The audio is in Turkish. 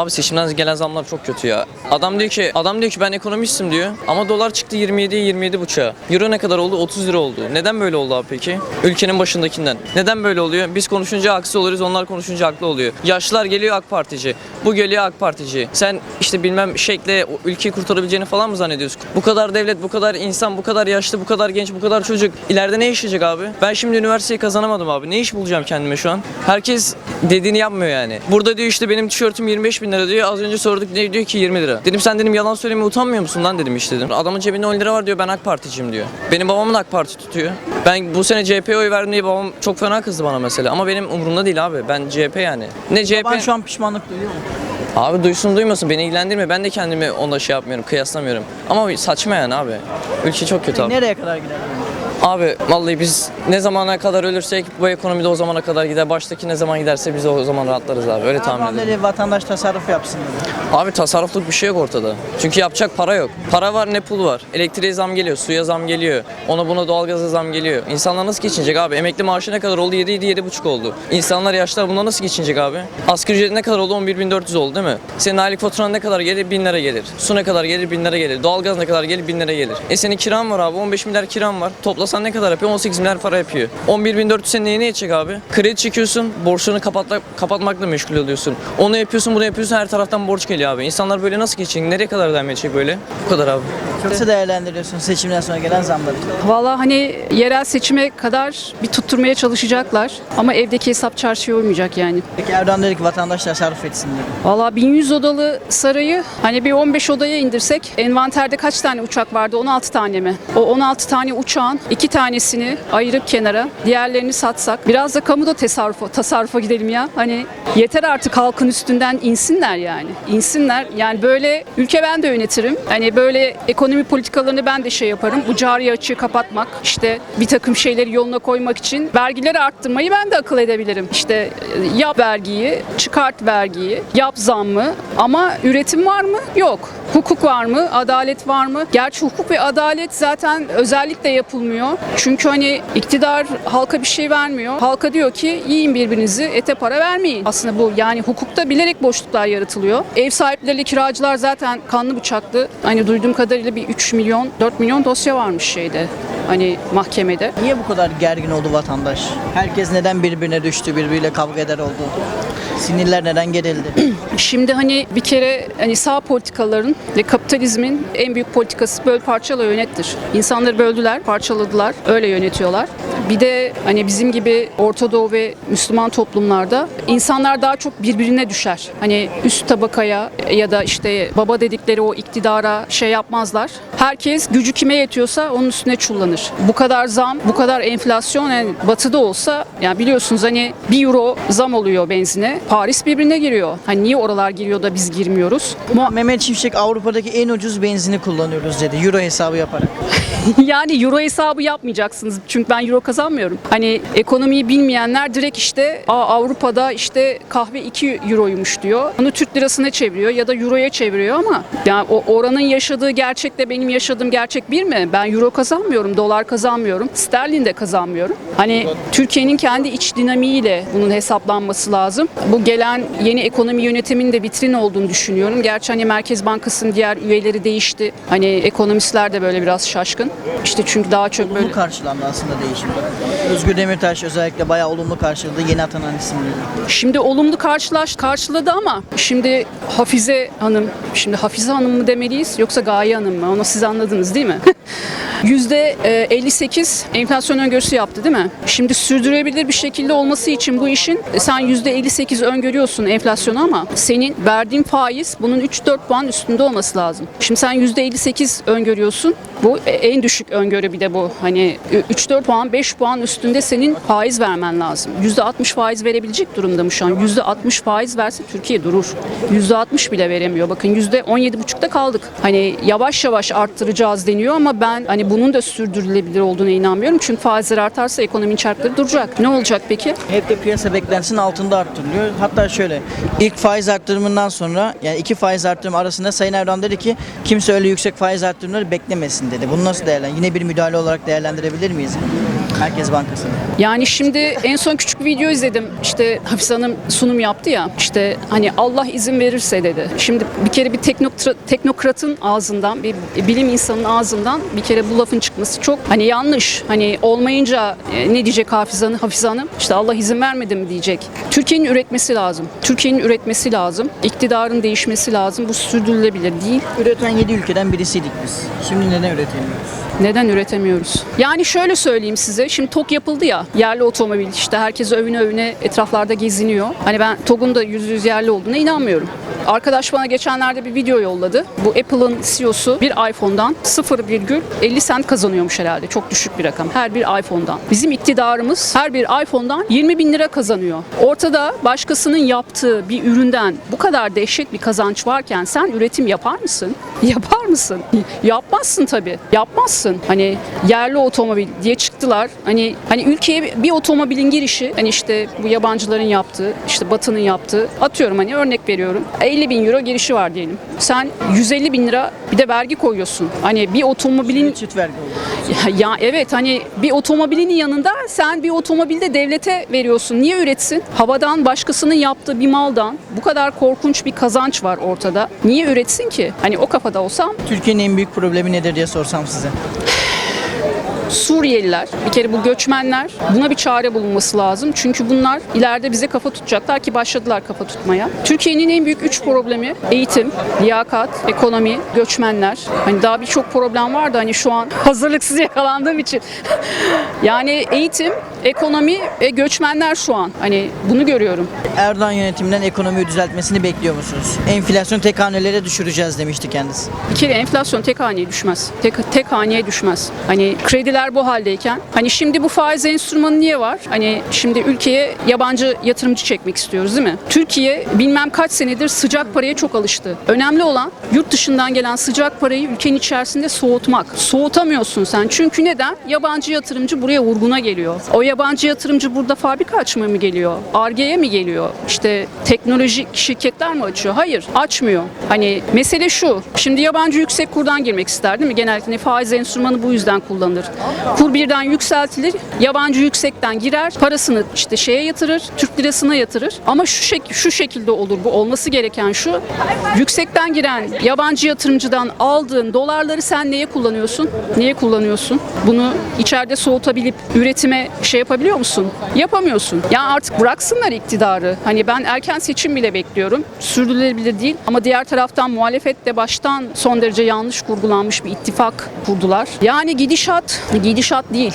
Abi seçimden gelen zamlar çok kötü ya. Adam diyor ki adam diyor ki ben ekonomistim diyor. Ama dolar çıktı 27 27 buçuğa. Euro ne kadar oldu? 30 lira oldu. Neden böyle oldu abi peki? Ülkenin başındakinden. Neden böyle oluyor? Biz konuşunca haksız oluruz, onlar konuşunca haklı oluyor. Yaşlılar geliyor AK Partici. Bu geliyor AK Partici. Sen işte bilmem şekle ülkeyi kurtarabileceğini falan mı zannediyorsun? Bu kadar devlet, bu kadar insan, bu kadar yaşlı, bu kadar genç, bu kadar çocuk. İleride ne yaşayacak abi? Ben şimdi üniversiteyi kazanamadım abi. Ne iş bulacağım kendime şu an? Herkes dediğini yapmıyor yani. Burada diyor işte benim tişörtüm 25 bin lira diyor. Az önce sorduk ne diyor ki 20 lira. Dedim sen dedim yalan söylemeye utanmıyor musun lan dedim işte dedim. Adamın cebinde 10 lira var diyor ben AK Particiyim diyor. Benim babamın AK Parti tutuyor. Ben bu sene CHP'ye oy verdim diye babam çok fena kızdı bana mesela. Ama benim umurumda değil abi. Ben CHP yani. Ne CHP? Baban şu an pişmanlık duyuyor mu? Abi duysun duymasın beni ilgilendirmiyor. Ben de kendimi onunla şey yapmıyorum, kıyaslamıyorum. Ama saçma yani abi. Ülke çok kötü abi. Nereye kadar gider? Abi vallahi biz ne zamana kadar ölürsek bu ekonomide o zamana kadar gider. Baştaki ne zaman giderse biz de o zaman rahatlarız abi. Öyle tahmin ediyorum. dedi vatandaş tasarruf yapsın dedi. Abi tasarrufluk bir şey yok ortada. Çünkü yapacak para yok. Para var ne pul var. Elektriğe zam geliyor, suya zam geliyor. Ona buna doğalgaza zam geliyor. İnsanlar nasıl geçinecek abi? Emekli maaşı ne kadar oldu? 7 7 7,5 oldu. İnsanlar yaşlar buna nasıl geçinecek abi? Asgari ücret ne kadar oldu? 11.400 oldu değil mi? Senin aylık faturan ne kadar gelir? 1000 lira gelir. Su ne kadar gelir? 1000 lira gelir. Doğalgaz ne kadar gelir? 1000 lira gelir. E senin kiran var abi. 15 milyar kiran var. Toplasan ne kadar yapıyor? 18 milyar para yapıyor. 11.400 senin neyine yetecek abi? Kredi çekiyorsun. Borçlarını kapatla, kapatmakla meşgul oluyorsun. Onu yapıyorsun, bunu yapıyorsun. Her taraftan borç geliyor abi. İnsanlar böyle nasıl geçecek? Nereye kadar devam edecek böyle? Bu kadar abi. Nasıl değerlendiriyorsun seçimden sonra gelen zamları? Valla hani yerel seçime kadar bir tutturmaya çalışacaklar ama evdeki hesap çarşıya uymayacak yani. Peki Erdoğan dedi ki vatandaş tasarruf etsin dedi. Valla 1100 odalı sarayı hani bir 15 odaya indirsek envanterde kaç tane uçak vardı? 16 tane mi? O 16 tane uçağın iki tanesini ayırıp kenara diğerlerini satsak biraz da kamuda tasarrufa, tasarrufa gidelim ya. Hani yeter artık halkın üstünden insinler yani. İnsinler. Yani böyle ülke ben de yönetirim. Hani böyle ekonomi politikalarını ben de şey yaparım. Bu cari açığı kapatmak, işte bir takım şeyleri yoluna koymak için vergileri arttırmayı ben de akıl edebilirim. İşte e, yap vergiyi, çıkart vergiyi, yap zammı ama üretim var mı? Yok. Hukuk var mı? Adalet var mı? Gerçi hukuk ve adalet zaten özellikle yapılmıyor. Çünkü hani iktidar halka bir şey vermiyor. Halka diyor ki yiyin birbirinizi, ete para vermeyin. Aslında bu yani hukukta bilerek boşluklar yaratılıyor. Ev sahipleriyle kiracılar zaten kanlı bıçaklı. Hani duyduğum kadarıyla bir 3 milyon, 4 milyon dosya varmış şeyde. Hani mahkemede. Niye bu kadar gergin oldu vatandaş? Herkes neden birbirine düştü, birbiriyle kavga eder oldu? Sinirler neden gerildi? Şimdi hani bir kere hani sağ politikaların ve kapitalizmin en büyük politikası böl parçala yönettir. İnsanları böldüler, parçaladılar, öyle yönetiyorlar. Bir de hani bizim gibi Orta Doğu ve Müslüman toplumlarda insanlar daha çok birbirine düşer. Hani üst tabakaya ya da işte baba dedikleri o iktidara şey yapmazlar. Herkes gücü kime yetiyorsa onun üstüne çullanır. Bu kadar zam, bu kadar enflasyon yani batıda olsa yani biliyorsunuz hani 1 euro zam oluyor benzine. Paris birbirine giriyor. Hani niye oralar giriyor da biz girmiyoruz? Mu- Mehmet Şimşek Avrupa'daki en ucuz benzini kullanıyoruz dedi. Euro hesabı yaparak. yani euro hesabı yapmayacaksınız. Çünkü ben euro kazanmıyorum. Hani ekonomiyi bilmeyenler direkt işte Aa, Avrupa'da işte kahve 2 euroymuş diyor. Onu Türk lirasına çeviriyor ya da euroya çeviriyor ama yani o oranın yaşadığı gerçekle benim yaşadığım gerçek bir mi? Ben euro kazanmıyorum, dolar kazanmıyorum, sterlin de kazanmıyorum. Hani Türkiye'nin kendi iç dinamiğiyle bunun hesaplanması lazım. Bu gelen yeni ekonomi yönetiminin de vitrin olduğunu düşünüyorum. Gerçi hani Merkez Bankası'nın diğer üyeleri değişti. Hani ekonomistler de böyle biraz şaşkın. İşte çünkü daha çok böyle Olumlu karşılandı aslında değişim. Özgür Demirtaş özellikle bayağı olumlu karşıladı yeni atanan isimleri. Şimdi olumlu karşılaş karşıladı ama şimdi Hafize Hanım, şimdi Hafize Hanım mı demeliyiz yoksa Gaye Hanım mı? Onu siz anladınız değil mi? Yüzde e, 58 enflasyon öngörüsü yaptı değil mi? Şimdi sürdürülebilir bir şekilde olması için bu işin e, sen yüzde 58 öngörüyorsun enflasyonu ama senin verdiğin faiz bunun 3-4 puan üstünde olması lazım. Şimdi sen yüzde 58 öngörüyorsun. Bu e, en düşük öngörü bir de bu. Hani 3-4 puan 5 puan üstünde senin faiz vermen lazım. Yüzde 60 faiz verebilecek durumda mı şu an? Yüzde 60 faiz verse Türkiye durur. Yüzde 60 bile veremiyor. Bakın yüzde 17,5'ta kaldık. Hani yavaş yavaş arttıracağız deniyor ama ben hani bunun da sürdürülebilir olduğuna inanmıyorum. Çünkü faizler artarsa ekonominin çarkları duracak. Ne olacak peki? Hep de piyasa beklentisinin altında arttırılıyor. Hatta şöyle ilk faiz arttırımından sonra yani iki faiz arttırım arasında Sayın Erdoğan dedi ki kimse öyle yüksek faiz arttırımları beklemesin dedi. Bunu nasıl değerlendir? Yine bir müdahale olarak değerlendirebilir miyiz? Merkez Bankası'nın. Yani şimdi en son küçük bir video izledim. İşte Hafize Hanım sunum yaptı ya. İşte hani Allah izin verirse dedi. Şimdi bir kere bir teknokra- teknokratın ağzından, bir bilim insanının ağzından bir kere bu lafın çıkması çok hani yanlış. Hani olmayınca e, ne diyecek Hafize Hanım? Hafize Hanım işte Allah izin vermedi mi diyecek. Türkiye'nin üretmesi lazım. Türkiye'nin üretmesi lazım. İktidarın değişmesi lazım. Bu sürdürülebilir değil. Üreten 7 ülkeden birisiydik biz. Şimdi neden üretemiyoruz? Neden üretemiyoruz? Yani şöyle söyleyeyim size. Şimdi TOG yapıldı ya. Yerli otomobil işte herkes övüne övüne etraflarda geziniyor. Hani ben TOG'un da yüzde yüz yerli olduğuna inanmıyorum. Arkadaş bana geçenlerde bir video yolladı. Bu Apple'ın CEO'su bir iPhone'dan 0,50 sent kazanıyormuş herhalde. Çok düşük bir rakam. Her bir iPhone'dan. Bizim iktidarımız her bir iPhone'dan 20 bin lira kazanıyor. Ortada başkasının yaptığı bir üründen bu kadar dehşet bir kazanç varken sen üretim yapar mısın? Yapar mısın? Yapmazsın tabii. Yapmazsın. Hani yerli otomobil diye çıktılar. Hani hani ülkeye bir otomobilin girişi hani işte bu yabancıların yaptığı, işte Batı'nın yaptığı atıyorum hani örnek veriyorum. 50 bin euro girişi var diyelim. Sen 150 bin lira bir de vergi koyuyorsun. Hani bir otomobilin Çift vergi ya, ya evet hani bir otomobilin yanında sen bir otomobilde devlete veriyorsun. Niye üretsin? Havadan başkasının yaptığı bir maldan bu kadar korkunç bir kazanç var ortada. Niye üretsin ki? Hani o kafada olsam Türkiye'nin en büyük problemi nedir diye sorsam size. Suriyeliler, bir kere bu göçmenler buna bir çare bulunması lazım. Çünkü bunlar ileride bize kafa tutacaklar ki başladılar kafa tutmaya. Türkiye'nin en büyük üç problemi eğitim, liyakat, ekonomi, göçmenler. Hani daha birçok problem var da hani şu an hazırlıksız yakalandığım için. yani eğitim, ekonomi ve göçmenler şu an. Hani bunu görüyorum. Erdoğan yönetiminden ekonomiyi düzeltmesini bekliyor musunuz? Enflasyonu tek hanelere düşüreceğiz demişti kendisi. Bir kere enflasyon tek haneye düşmez. Tek, tek haneye düşmez. Hani krediler bu haldeyken. Hani şimdi bu faiz enstrümanı niye var? Hani şimdi ülkeye yabancı yatırımcı çekmek istiyoruz değil mi? Türkiye bilmem kaç senedir sıcak paraya çok alıştı. Önemli olan yurt dışından gelen sıcak parayı ülkenin içerisinde soğutmak. Soğutamıyorsun sen. Çünkü neden? Yabancı yatırımcı buraya vurguna geliyor. O yabancı yatırımcı burada fabrika açmaya mı geliyor? Arge'ye mi geliyor? İşte teknolojik şirketler mi açıyor? Hayır, açmıyor. Hani mesele şu. Şimdi yabancı yüksek kurdan girmek ister değil mi? Genellikle faiz enstrümanı bu yüzden kullanılır. Kur birden yükseltilir. Yabancı yüksekten girer. Parasını işte şeye yatırır. Türk lirasına yatırır. Ama şu şek şu şekilde olur. Bu olması gereken şu. Yüksekten giren yabancı yatırımcıdan aldığın dolarları sen neye kullanıyorsun? Neye kullanıyorsun? Bunu içeride soğutabilip üretime şey yapabiliyor musun? Yapamıyorsun. Ya artık bıraksınlar iktidarı. Hani ben erken seçim bile bekliyorum. Sürdürülebilir değil ama diğer taraftan muhalefet de baştan son derece yanlış kurgulanmış bir ittifak kurdular. Yani gidişat, gidişat değil.